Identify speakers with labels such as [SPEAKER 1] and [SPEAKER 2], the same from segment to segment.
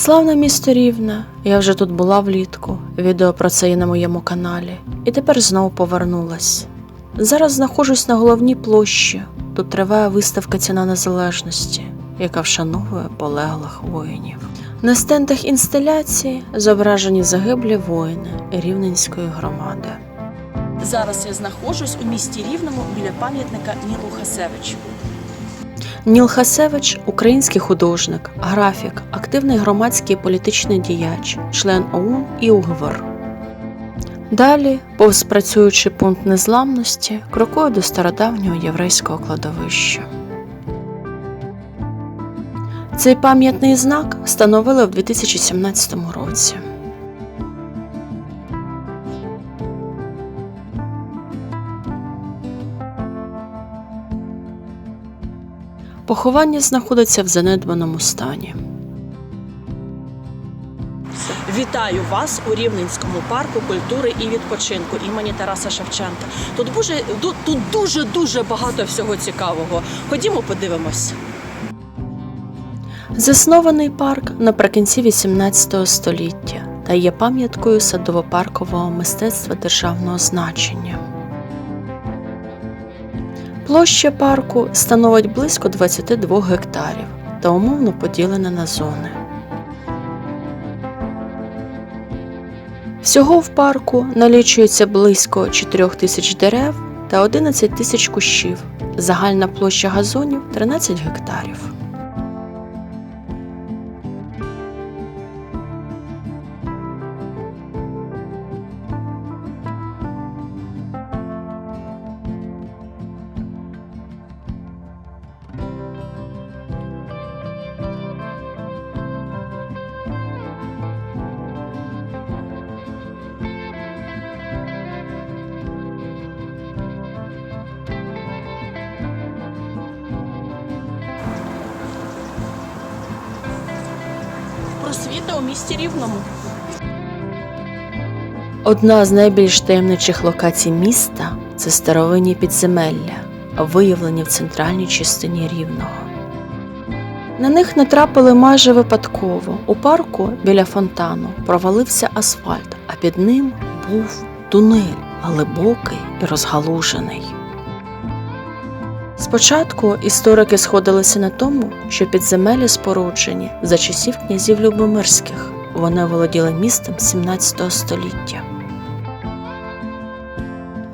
[SPEAKER 1] Славне місто Рівне, я вже тут була влітку. Відео про це є на моєму каналі. І тепер знову повернулась. Зараз знаходжусь на головній площі. Тут триває виставка Ціна Незалежності, яка вшановує полеглих воїнів. На стендах інсталяції зображені загиблі воїни Рівненської громади.
[SPEAKER 2] Зараз я знаходжусь у місті Рівному біля пам'ятника Нілу Хасевичу.
[SPEAKER 1] Ніл Хасевич український художник, графік, активний громадський і політичний діяч, член ОУН і УГВР. Далі, повз працюючий пункт незламності, крокує до стародавнього єврейського кладовища. Цей пам'ятний знак встановили в 2017 році. Поховання знаходиться в занедбаному стані.
[SPEAKER 2] Вітаю вас у Рівненському парку культури і відпочинку імені Тараса Шевченка. Тут дуже ду- тут дуже дуже багато всього цікавого. Ходімо, подивимось.
[SPEAKER 1] Заснований парк наприкінці XVIII століття та є пам'яткою садово-паркового мистецтва державного значення. Площа парку становить близько 22 гектарів та умовно поділена на зони. Всього в парку налічується близько 4 тисяч дерев та 11 тисяч кущів. Загальна площа газонів 13 гектарів.
[SPEAKER 2] Просвіта у місті Рівному.
[SPEAKER 1] Одна з найбільш таємничих локацій міста це старовинні підземелля, виявлені в центральній частині рівного. На них натрапили майже випадково. У парку біля фонтану провалився асфальт, а під ним був тунель глибокий і розгалужений. Спочатку історики сходилися на тому, що підземелля споруджені за часів князів Любомирських. Вони володіли містом 17 століття.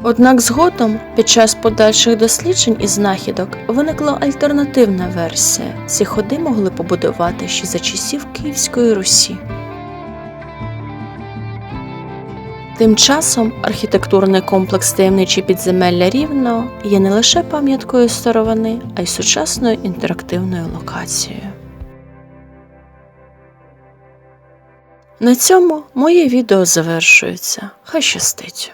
[SPEAKER 1] Однак згодом, під час подальших досліджень і знахідок, виникла альтернативна версія. Ці ходи могли побудувати ще за часів Київської Русі. Тим часом архітектурний комплекс таємничі підземелля Рівного є не лише пам'яткою старовини, а й сучасною інтерактивною локацією. На цьому моє відео завершується. Хай щастить!